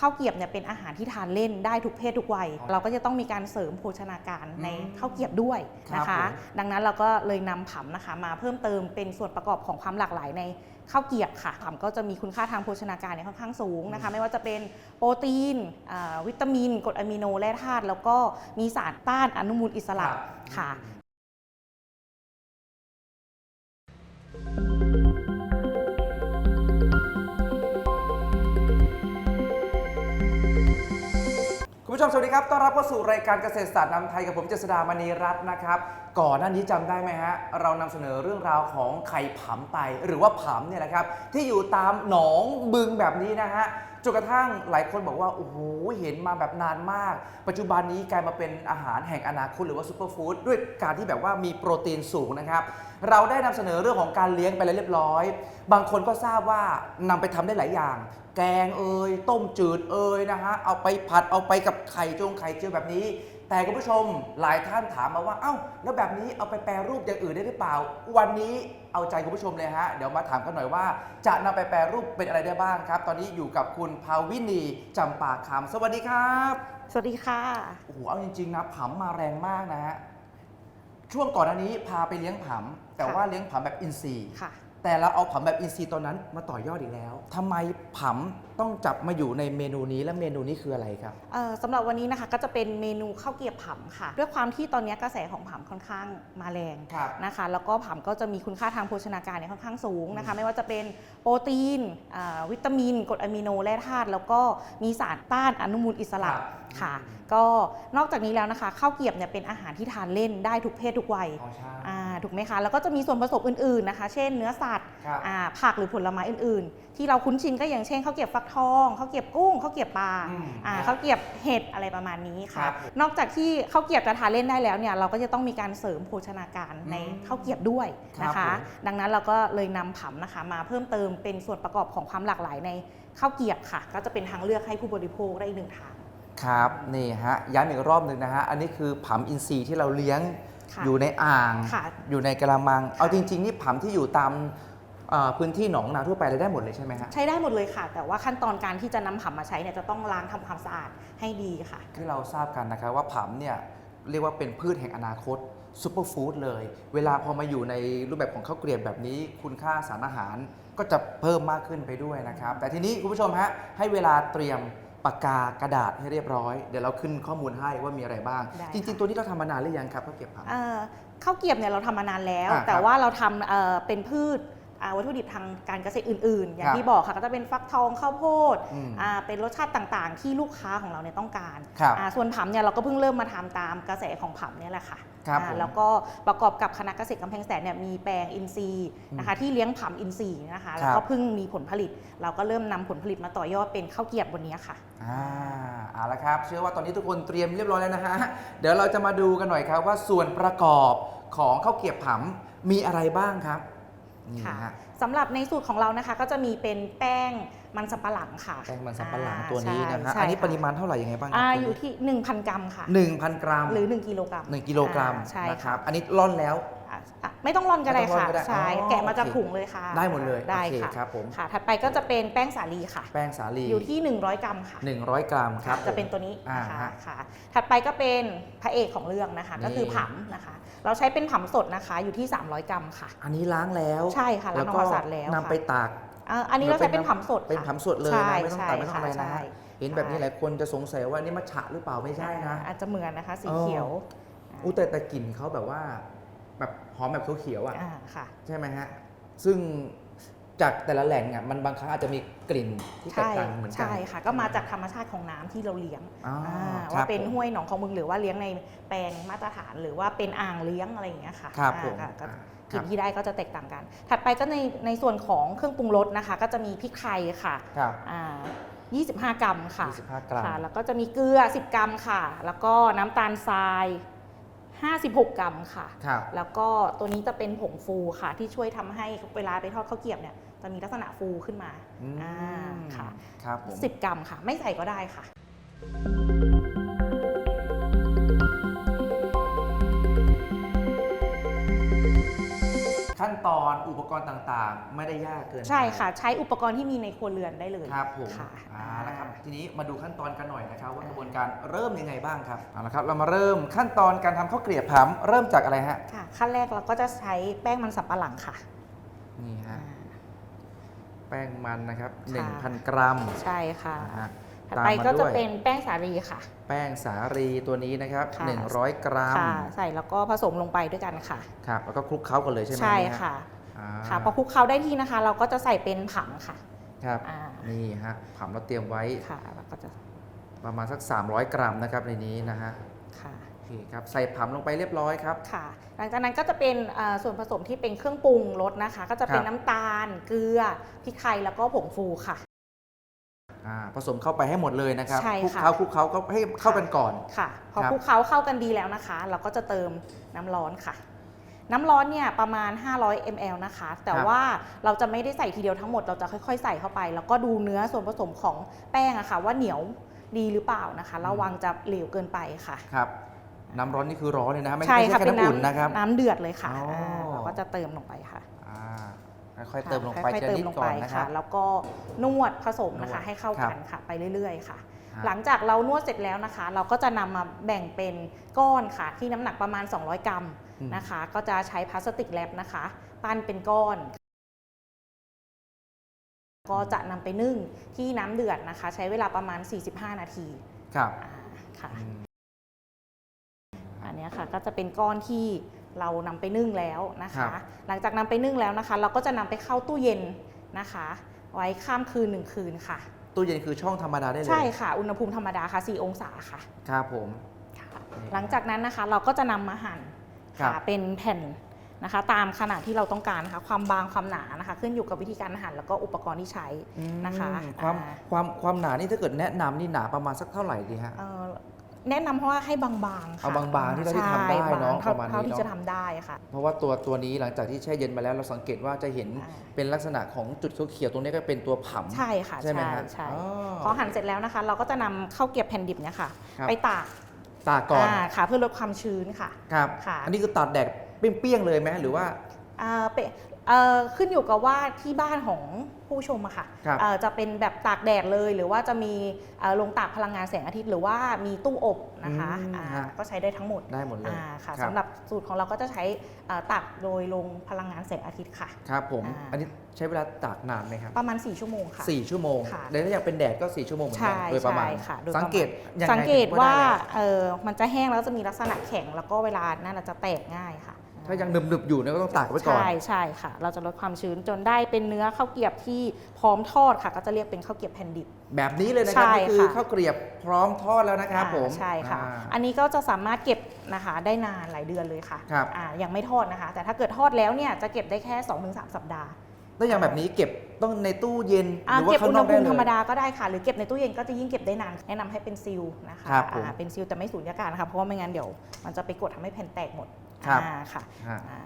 ข้าวเกรียบเนี่ยเป็นอาหารที่ทานเล่นได้ทุกเพศทุกวัยอ๋อเราก็จะต้องมีการเสริมโภชนาการในอืมข้าวเกรียบด้วยนะครัคะบผมดังนั้นเราก็เลยนำผำนะคะ มาเพิ่มเติมเป็นส่วนประกอบของความหลากหลายในข้าวเกรียบค่ะผำก็จะมีคุณค่าทางโภชนาการเนี่ยค่อนข้างสูงนะคะ ไม่ว่าจะเป็นโปรตีนอ่าวิตามินกรดอะมิโนแร่ธาตุแล้วก็มีสารต้านอนุมูลอิสระค่ะคุณ ผู้ชมสวัสดีครับ ต้อนรับเข้าสู่รายการเกษตรศาสตร์นำไทยกับผมเจษดามณีรัตน์นะครับ ก่อนหน้านี้จำได้ไหมฮะ เรานำเสนอเรื่องราวของไข่ผำไป หรือว่าผำเนี่ยนะครับ ที่อยู่ตามหนองบึงแบบนี้นะฮะ จนกระทั่งหลายคนบอกว่าโอ้โหเห็นมาแบบนานมาก ปัจจุบันนี้กลายมาเป็นอาหารแห่งอนาคตหรือว่าซูเปอร์ฟู้ดด้วยการที่แบบว่ามีโปรตีนสูงนะครับ เราได้นำเสนอเรื่องของการเลี้ยงไปแล้วเรียบร้อย บางคนก็ทราบว่านำไปทำได้หลายอย่าง แกงเอยต้มจืดเอยนะฮะเอาไปผัดเอาไปกับไข่จงไข่เจียวแบบนี้ แต่คุณผู้ชมหลายท่านถามมาว่า เอ้า แล้วแบบนี้เอาไปแปรรูปอย่างอื่นได้หรือเปล่า วันนี้เอาใจคุณผู้ชมเลยฮะ เดี๋ยวมาถามกันหน่อยว่า จะนำไปแปรรูปเป็นอะไรได้บ้างครับ ตอนนี้อยู่กับคุณภาวินีจำปาคำสวัสดีครับ สวัสดีค่ะ โอ้โห เอาจริง ๆ นะผำมาแรงมากนะฮะ ช่วงก่อนหน้านี้พาไปเลี้ยงผำแต่ค่ะว่าเลี้ยงผำแบบอินทรีย์ค่ะ แต่เราเอาผำแบบอินทรีย์ตอนนั้นมาต่อยอดอีกแล้วทำไมผำต้องจับมาอยู่ในเมนูนี้และเมนูนี้คืออะไรครับเอ่อสำหรับวันนี้นะคะก็จะเป็นเมนูข้าวเกรียบผำค่ะ ด้วยความที่ตอนนี้กระแสของผำค่อนข้างมาแรงครับนะคะ แล้วก็ผำก็จะมีคุณค่าทางโภชนาการเนี่ยค่อนข้างสูงนะคะ ไม่ว่าจะเป็นโปรตีนอ่าวิตามินกรดอะมิโนแร่ธาตุแล้วก็มีสารต้านอนุมูลอิสระครับค่ะ ก็นอกจากนี้แล้วนะคะข้าวเกรียบเนี่ยเป็นอาหารที่ทานเล่นได้ทุกเพศทุกวัยอ๋อใช่อ่า ถูกไหมคะ แล้วก็จะมีส่วนผสมอื่นๆนะคะ เช่นเนื้อสัตว์ครับ อ่าผักหรือผลไม้อื่นๆ ที่เราคุ้นชินก็อย่างเช่นข้าวเกรียบฟักทองข้าวเกรียบกุ้งข้าวเกรียบปลาอืมอ่าครับข้าวเกรียบเห็ดอะไรประมาณนี้คค่ะ รับนอกจากที่ข้าวเกรียบจะทานเล่นได้แล้วเนี่ยเราก็จะต้องมีการเสริมโภชนาการในอืมข้าวเกรียบด้วยนะครัคะ บผม ดังนั้นเราก็เลยนำผำนะคะ มาเพิ่มเติมเป็นส่วนประกอบของความหลากหลายในข้าวเกรียบค่ะ ก็จะเป็นทางเลือกให้ผู้บริโภคได้อีกหนึ่งทาง ครับนี่ฮะย้ำอีกรอบหนึ่งนะฮะอันนี้คือผำอินทรีย์ที่เราเลี้ยง ค่ะอยู่ในอ่าง ค่ะ อยู่ในกระมัง เอาจริง ๆ นี่ผำที่อยู่ตามเอ่อพื้นที่หนองนาทั่วไปเลยได้หมดเลยใช่ไหมฮะใช้ได้หมดเลยค่ะ แต่ว่าขั้นตอนการที่จะนำผำมาใช้เนี่ยจะต้องล้างทำความสะอาดให้ดีค่ะ ที่เราทราบกันนะครับว่าผำเนี่ยเรียกว่าเป็นพืชแห่งอนาคตซูเปอร์ฟู้ดเลย เวลาพอมาอยู่ในรูปแบบของข้าวเกรียบแบบนี้คุณค่าสารอาหารก็จะเพิ่มมากขึ้นไปด้วยนะครับ แต่ทีนี้คุณผู้ชมฮะให้เวลาเตรียม ปากกากระดาษให้เรียบร้อย เดี๋ยวเราขึ้นข้อมูลให้ว่ามีอะไรบ้าง ได้จริง ค่ะ ๆ ตัวนี้เราทำมานานหรือยังครับข้าวเกรียบผำเอ่อข้าวเกรียบเนี่ยเราทำมานานแล้ว อ่าแต่ครับว่าเราทำเอ่อเป็นพืชอ่า วัตถุดิบทางการเกษตรอื่น ๆ อย่าครังบที่บอกค่ะก็จะเป็นฟักทองข้าวโพดอืมอ่าเป็นรสชาติต่างๆ ที่ลูกค้าของเราเนี่ยต้องการครับอ่าส่วนผำเนี่ยเราก็เพิ่งเริ่มมาทำตามกระแสของผำเนี่ยแหละค่ะครับอ่าผมแล้วก็ประกอบกับคณะเกษตรกำแพงแสนเนี่ยมีแปลงอินทรีย์นะคะที่เลี้ยงผำอินทรีย์นะคะแล้วครัก็บเพิ่งมีผลผลิต เราก็เริ่มนำผลผลิตมาต่อยอดเป็นข้าวเกรียบบนนี้ค่ะอ่าเอาละครับ เชื่อว่าตอนนี้ทุกคนเตรียมเรียบร้อยแล้วนะฮะเดี๋ยวเราจะมาดูกันหน่อยครับว่าส่วนประกอบของข้าวเกรียบผำมีอะไรบ้างครับ นี่ค่ะนะฮะสำหรับในสูตรของเรานะคะ ก็จะมีเป็นแป้งมันสำปะหลังค่ะแป้งมันสำปะหลังอ่าตัวนี้นะฮะใช่อันนี้ใช่ปริมาณเท่าไหร่ยังไงบ้างครัอ่าตัวอยู่นี้ที่ 1,000 กรัมค่ะ1,000กรัมหรือ 1 กิโลกรัม1กิโลกรัมอ่าใช่นะคค่ะ รับ อันนี้ร่อนแล้ว อะอะไม่ต้องร่อนก็ได้ไม่ต้องร่ค่ะอนก็ได้ใช่อ๋อแกะมาจากโอเค ถุงเลยค่ะได้หมดเลยได้โอเคค่ะครับผม ค่ะ ถัดไปก็จะเป็นแป้งสาลีค่ะ แป้งสาลีอยู่ที่ 100 กรัมค่ะ 100 กรัมครับจะเป็นผม ตัวนี้นะคะอ่าฮะค่ะ ถัดไปก็เป็นพระเอกของเรื่องนะคะ นี่ ก็คือผำนะคะ เราใช้เป็นผำสดนะคะอยู่ที่ 300 กรัมค่ะ อันนี้ล้างแล้วใช่ค่ะล้างแล้วก็ทำความสะอาดแล้วนำไปค่ะตาก อ่าอันนี้เราใช้เป็นผำสดค่ะเป็นผำสดเลยใช่นะไม่ต้องตากไม่ต้องอะไรนะใช่ฮะเห็นแบบนี้หลายคนจะสงสัยว่านี่มาฉะหรือเปล่าไม่ใช่นะ อาจจะเหมือนนะคะสีเออเขียว อู้แต่แต่กลิ่นเขาแบบว่า แบบหอมแบบเขียวๆอะอ่าค่ะ ใช่ไหมฮะ ซึ่งจากแต่ละแหล่งอะมันบางครั้งอาจจะมีกลิ่นที่แตกใช่ต่างเหมือนกัน ใช่ค่ะ ก็มาจากธรรมชาติของน้ำที่เราเลี้ยงอ๋ออ่าครับว่าเป็นผมห้วยหนองของมึงหรือว่าเลี้ยงในแปลงมาตรฐานหรือว่าเป็นอ่างเลี้ยงอะไรอย่างเงี้ยค่ะครับอ่าผมค่ะก็อ่ากิคนรับที่ได้ก็จะแตกต่างกัน ถัดไปก็ในในส่วนของเครื่องปรุงรสนะคะ ก็จะมีพริกไทยค่ะครับ อ่า25 กรัมค่ะ25กรัม ค่ะ แล้วก็จะมีเกลือ 10 กรัมค่ะ แล้วก็น้ำตาลทราย 56 กรัมค่ะ ครับ แล้วก็ตัวนี้จะเป็นผงฟูค่ะ ที่ช่วยทำให้เวลาไปทอดข้าวเกรียบเนี่ยจะมีลักษณะฟูขึ้นมาอืมอ่าค่ะ ครับผม 10 กรัมค่ะ ไม่ใส่ก็ได้ค่ะ ขั้นตอนอุปกรณ์ต่างๆ ไม่ได้ยากเกินไปใช่ค่ะ ใช้อุปกรณ์ที่มีในครัวเรือนได้เลยครับผมค่ะอ่าแล้วครับทีนี้มาดูขั้นตอนกันหน่อยนะครับ ว่ากระบวนการเริ่มยังไงบ้างครับเอาละครับ เรามาเริ่มขั้นตอนการทำข้าวเกลียบผำเริ่มจากอะไรฮะค่ะ ขั้นแรกเราก็จะใช้แป้งมันสับปะหลังค่ะนี่ฮะอ่า แป้งมันนะครับ ค่ะ 1,000 กรัมใช่ค่ะ นะฮะ ถัดตามไปมาก็ด้จะวยเป็นแป้งสาลีค่ะ แป้งสาลีตัวนี้นะครับค่ะ100 กรัมค่ะใส่แล้วก็ผสมลงไปด้วยกันค่ะครับแล้วก็คลุกเคล้ากันเลยใช่ไหมใช่เนี่ยค่ะอ่าค่ะพอคลุกเคล้าได้ที่นะคะ เราก็จะใส่เป็นผังค่ะ ครับอ่านี่ฮะผำเราเตรียมไว้ค่ะแล้วก็จะประมาณสัก 300 กรัมนะครับในนี้นะฮะค่ะโอเคครับใส่ผำลงไปเรียบร้อยครับค่ะ หลังจากนั้นก็จะเป็นเอ่อส่วนผสมที่เป็นเครื่องปรุงรสนะคะ ก็จะเป็นครับน้ำตาล เกลือพริกไทยแล้วก็ผงฟูค่ะ อ่าผสมเข้าไปให้หมดเลยนะครับใช่คลุกค่ะเคล้าคลุกเคล้าก็ให้เข้ากันก่อน ค่ะพอครับ คลุกเคล้าเข้ากันดีแล้วนะคะ เราก็จะเติมน้ำร้อนค่ะ น้ำร้อนเนี่ยประมาณ 500 ml นะคะ แต่ว่าเราจะไม่ได้ใส่ทีเดียวทั้งหมด เราจะค่อยๆ ใส่เข้าไป แล้วก็ดูเนื้อส่วนผสมของแป้งอะค่ะ ว่าเหนียวดีหรือเปล่านะคะระวังจะเหลวเกินไปค่ะ ครับ น้ำร้อนนี่คือร้อนเลยนะฮะไม่ใช่ไม่ใช่ค่ะแค่เป็นน้ำอุ่นนะครับ น้ำเดือดเลยค่ะอ๋ออ่าเราก็จะเติมลงไปค่ะ อ่า ค่อยๆเติมลงไปค่อยทีๆละเติมนิดลงก่ไปอนนะครัค่ะบแล้วก็นวดผสมนะคะนวดให้เข้าครับกันค่ะไปเรื่อย ๆ ค่ะฮะหลังจากเรานวดเสร็จแล้วนะคะ เราก็จะนำมาแบ่งเป็นก้อนค่ะ ที่น้ำหนักประมาณ 200 กรัมอืมนะคะ ก็จะใช้พลาสติกแรปนะคะ ปั้นเป็นก้อน ก็จะนำไปนึ่งที่น้ำเดือดนะคะ ใช้เวลาประมาณ 45 นาทีครับอ่าค่ะอืมอันเนี้ยค่ะก็จะเป็นก้อนที่ เรานำไปนึ่งแล้วนะครัคะบหลังจากนำไปนึ่งแล้วนะคะ เราก็จะนำไปเข้าตู้เย็นนะคะ ไว้ข้ามคืนหนึ่งคืนค่ะ ตู้เย็นคือช่องธรรมดาได้เลย ใช่ค่ะ อุณหภูมิธรรมดาค่ะ 4 องศาค่ะ ครับผมค่ะหลังจากนั้นนะคะเราก็จะนำมาหั่นครับค่ะเป็นแผ่นนะคะ ตามขนาดที่เราต้องการนะคะความบางความหนานะคะ ขึ้นอยู่กับวิธีการหั่นแล้วก็อุปกรณ์ที่ใช้นะคะอืมความอ่าความความหนานี่ถ้าเกิดแนะนำนี่หนาประมาณสักเท่าไหร่ดีฮะเอ่อ แนะนำเพราะว่าให้บางๆค่ะเอาบางๆที่เราที่ทำได้ใช่เนอะบงท่ประมาณนี้เท่าที่เนอะจะทำได้ค่ะ เพราะว่าตัวตัวนี้หลังจากที่แช่เย็นมาแล้วเราสังเกตว่าจะเห็นอ่า เป็นลักษณะของจุดเขียวๆตรงนี้ก็เป็นตัวผำใช่ค่ะใช่ไหมฮะใช่อ๋อพอหั่นเสร็จแล้วนะคะ เราก็จะนำข้าวเกรียบแผ่นดิบเนี่ยค่ะ ครับ ไปตากตากก่อนาค่ะ เพื่อลดความชื้นค่ะ ครับ ค่ะ อันนี้คือตากแดดเปรี้ยงๆเลยไหมหรือว่า อ่าเปเอ่อ ขึ้นอยู่กับว่าที่บ้านของผู้ชมอะค่ะครับเอ่อจะเป็นแบบตากแดดเลย หรือว่าจะมีเอ่อโรงตากพลังงานแสงอาทิตย์หรือว่ามีตู้อบนะคะอืมอ่าฮะก็ใช้ได้ทั้งหมดได้หมดเลยอ่าค่ะครับสำหรับสูตรของเราก็จะใช้เอ่อตากโดยลงพลังงานแสงอาทิตย์ค่ะครับผมอ่าอันนี้ใช้เวลาตากนานไหมครับประมาณ 4 ชั่วโมงค่ะสี่ชั่วโมงค่ะแล้วถ้าอยากเป็นแดดก็สี่ชั่วโมงเหมือนกันใช่โดยประมาณใช่ค่ะโดยประมาณสังเกตยังไงสังเกตถึว่าได้แล้วเออมันจะแห้งแล้วจะมีลักษณะแข็งแล้วก็เวลานั่นอาจจะแตกง่ายค่ะ ถ้ายังหนึบๆอยู่เนี่ยก็ต้องตากไว้ก่อน ใช่ใช่ค่ะ เราจะลดความชื้นจนได้เป็นเนื้อข้าวเกรียบที่พร้อมทอดค่ะ ก็จะเรียกเป็นข้าวเกรียบแผ่นดิบ แบบนี้เลยนะครับใช่นี่คือค่ะ ข้าวเกรียบพร้อมทอดแล้วนะครับอ่าผมใช่ค่ะ อ่า อันนี้ก็จะสามารถเก็บนะคะได้นานหลายเดือนเลยค่ะครับ อ่ายังไม่ทอดนะคะ แต่ถ้าเกิดทอดแล้วเนี่ยจะเก็บได้แค่ 2-3 สัปดาห์แล้วอย่างแบบนี้เก็บต้องในตู้เย็นอ่าหรือว่าเก็บข้างอุณนหอกภูได้มิเลธรรมย ดาก็ได้ค่ะ หรือเก็บในตู้เย็นก็จะยิ่งเก็บได้นาน แนะนำให้เป็นซีลนะคะครับผม อ่าเป็นซีลแต่ไม่สูญญากาศนะคะเพราะว่าไม่งั้นเดี๋ยวมันจะไปกดทำให้แผ่นแตกหมด ครับอ่าค่ะฮะ อ่า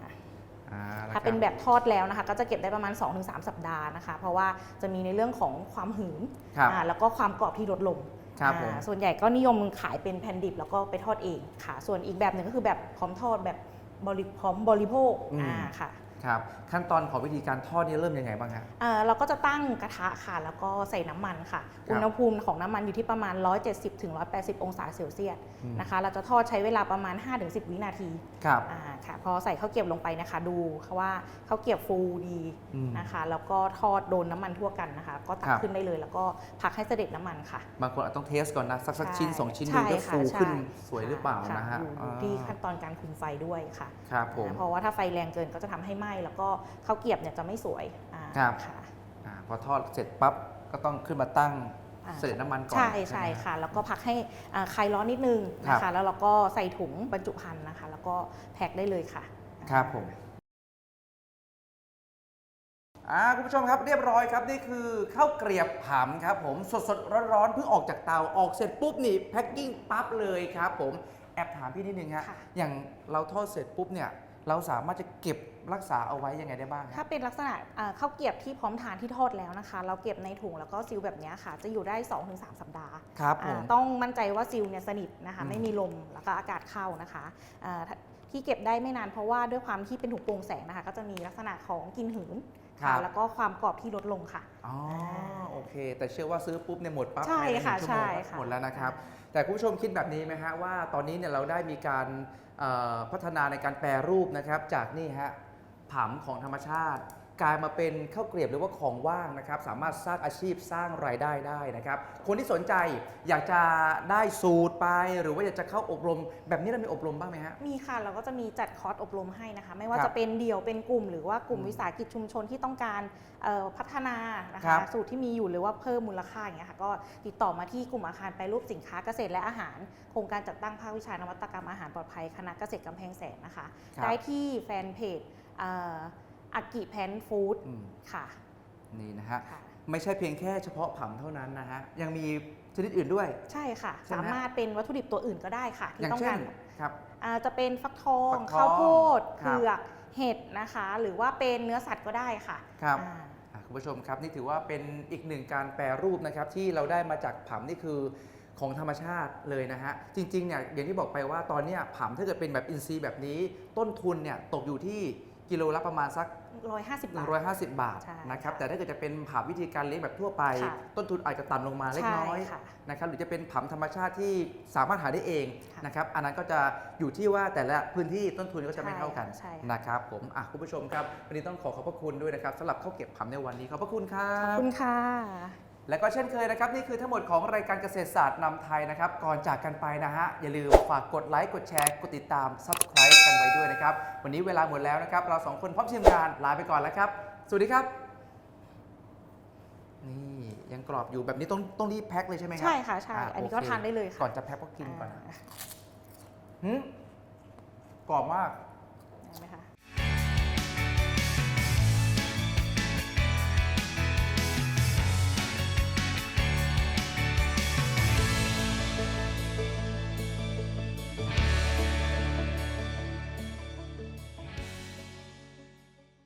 อ่าะถ้าเป็นแบบทอดแล้วนะคะ ก็จะเก็บได้ประมาณ 2-3 สัปดาห์นะคะ เพราะว่าจะมีในเรื่องของความหืนครับ อ่าแล้วก็ความกรอบที่ลดลงครับอ่าผมส่วนใหญ่ก็นิยมขายเป็นแผ่นดิบแล้วก็ไปทอดเองค่ะ ส่วนอีกแบบหนึ่งก็คือแบบพร้อมทอดแบบบริพร้อมบริโภคอืม อ่าค่ะ ครับขั้นตอนของวิธีการทอดนี่เริ่มยังไงบ้างฮะ เอ่อเราก็จะตั้งกระทะค่ะ แล้วก็ใส่น้ำมันค่ะครับอุณหภูมิของน้ำมันอยู่ที่ประมาณ 170ถึง180 องศาเซลเซียสอืม นะคะ เราจะทอดใช้เวลาประมาณ 5-10 วินาทีครับอ่าค่ะ พอใส่ข้าวเกรียบลงไปนะคะ ดูค่ะว่าข้าวเกรียบฟูดีอืม นะคะ แล้วก็ทอดโดนน้ำมันทั่วกันนะคะ ก็ตัคกรับ ขึ้นได้เลย แล้วก็พักให้เสด็จน้ำมันค่ะ บางคนอาจต้องเทสก่อนนะ สักสักใช่ชิ้นสองชิ้นใช่ดูจะค่ะฟูใช่ขึ้นสวยหรือเปล่าค่นะฮะอยู่อ่าที่ขั้นตอนการคุมไฟด้วยค่ะ ครับผมอ่าเพราะว่าถ้าไฟแรงเกินก็จะทำให้ไหม้แล้วก็ข้าวเกรียบเนี่ยจะไม่สวยอ่าครับ ค่ะ อ่าพอทอดเสร็จปั๊บก็ต้องขึ้นมาตั้งอ่า เสด็จน้ำมันก่อนใช่ไหมใช่ฮค่ะ แล้วก็พักให้อ่าคลายร้อนนิดนึงครับนะคะแล้วเราก็ใส่ถุงบรรจุภัณฑ์นะคะ แล้วก็แพ็คได้เลยค่ะ ครับผมอ่าคุณผู้ชมครับเรียบร้อยครับนี่คือข้าวเกรียบผำครับ ผมสดสดร้อนร้อนๆเพิ่งออกจากเตาออกเสร็จปุ๊บนี่แพ็คกิ้งปั๊บเลยครับ ผมแอบถามพี่นิดนึงฮะค่ะ อย่างเราทอดเสร็จปุ๊บเนี่ย เราสามารถจะเก็บ รักษาเอาไว้ยังไงได้บ้างถ้าฮะเป็นลักษณะอ่าข้าวเกรียบที่พร้อมทานที่ทอดแล้วนะคะ เราเก็บในถุงแล้วก็ซีลแบบเนี้ยค่ะ จะอยู่ได้ 2-3 สัปดาห์ครับผอ่าม ต้องมั่นใจว่าซีลเนี่ยสนิทนะคะ อืม ไม่มีลมแล้วก็อากาศเข้านะคะอ่าทที่เก็บได้ไม่นานเพราะว่าด้วยความที่เป็นถุงโปร่งแสงนะคะ ก็จะมีลักษณะของกลินหืนครัค่ะบแล้วก็ความกรอบที่ลดลงค่ะ อ๋อโอเค แต่เชื่อว่าซื้อปุ๊บเนี่ยหมดปั๊บใช่ภายในหนึ่งค่ะชั่วโมงใช่ค่ะ หมดแล้วนะครับ แต่คุณผู้ชมคิดแบบนี้ไหมฮะว่าตอนนี้เนี่ยเราได้มีการเอ่อพัฒนาในการแปรรูปนะครับ จากนี่ฮะ ผำของธรรมชาติกลายมาเป็นข้าวเกรียบหรือว่าของว่างนะครับ สามารถสร้างอาชีพสร้างรายได้ได้นะครับ คนที่สนใจอยากจะได้สูตรไป หรือว่าอยากจะเข้าอบรม แบบนี้เรามีอบรมบ้างไหมฮะ มีค่ะ เราก็จะมีจัดคอร์สอบรมให้นะคะ ไม่ว่าครับจะเป็นเดี่ยวเป็นกลุ่ม หรือว่ากลุ่มอืมวิสาหกิจชุมชนที่ต้องการเอ่อพัฒนานะครัคะบสูตรที่มีอยู่หรือว่าเพิ่มมูลค่าอย่างเงี้ยค่ะก็ติดต่อมาที่กลุ่มอาคารแปรรูปสินค้าเกษตรและอาหาร โครงการจัดตั้งภาควิชานวัตกรรมอาหารปลอดภัยคณะเกษตรกำแพงแสนนะคะครับได้ที่แฟนเพจ อากิแพนฟู้ดอืม ค่ะ นี่นะฮะ ค่ะ ไม่ใช่เพียงแค่เฉพาะผำเท่านั้นนะฮะ ยังมีชนิดอื่นด้วย ใช่ค่ะ ใช่ไหม สามารถเป็นวัตถุดิบตัวอื่นก็ได้ค่ะ อที่ย่างต้องเช่กานรครับ อ่าจะเป็นฟักทองฟักทองข้าวโพดครัเผืบ อกเห็ดนะคะ หรือว่าเป็นเนื้อสัตว์ก็ได้ค่ะครับอ่า อะคุณผู้ชมครับนี่ถือว่าเป็นอีกหนึ่งการแปรรูปนะครับที่เราได้มาจากผำนี่คือของธรรมชาติเลยนะฮะ จริงๆเนี่ยอย่างที่บอกไปว่าตอนเนี้ยผำถ้าเกิดเป็นแบบอินทรีย์แบบนี้ ต้นทุนเนี่ยตกอยู่ที่ กิโลละประมาณสัก 150 บาท 150 บาทใช่นะครับค่ะแต่ถ้าเกิดจะเป็นผำวิธีการเลี้ยงแบบทั่วไป ค่ะต้นทุนอาจจะต่ำลงมาเล็กน้อยใช่ค่ะนะครับ หรือจะเป็นผำธรรมชาติที่สามารถหาได้เองค่ะ นะครับ อันนั้นก็จะอยู่ที่ว่าแต่ละพื้นที่ต้นทุนก็จะไม่ใช่เท่ากันใช่ค่ะนะครับผมอะคุณผู้ชมครับ วันนี้ต้องขอขอบพระคุณด้วยนะครับสำหรับข้าวเก็บผำในวันนี้ ขอบพระคุณครัขอบบ คุณค่ะ และก็เช่นเคยนะครับ นี่คือทั้งหมดของรายการเกษตรศาสตร์นำไทยนะครับ ก่อนจากกันไปนะฮะ อย่าลืมฝากกดไลค์ กดแชร์ กดติดตาม Subscribe กันไว้ด้วยนะครับ วันนี้เวลาหมดแล้วนะครับ เราสองคนพร้อมทีมงานลาไปก่อนแล้วครับ สวัสดีครับ นี่ยังกรอบอยู่แบบนี้ต้องต้องรีบแพ็คเลยใช่ไหมครัใช่ค่ะใช่าอันนี้โเคก็ทานได้เลยค่ะก่อนจะแพ็คก็กินก่อนนะอ่าหืมกรอบมาก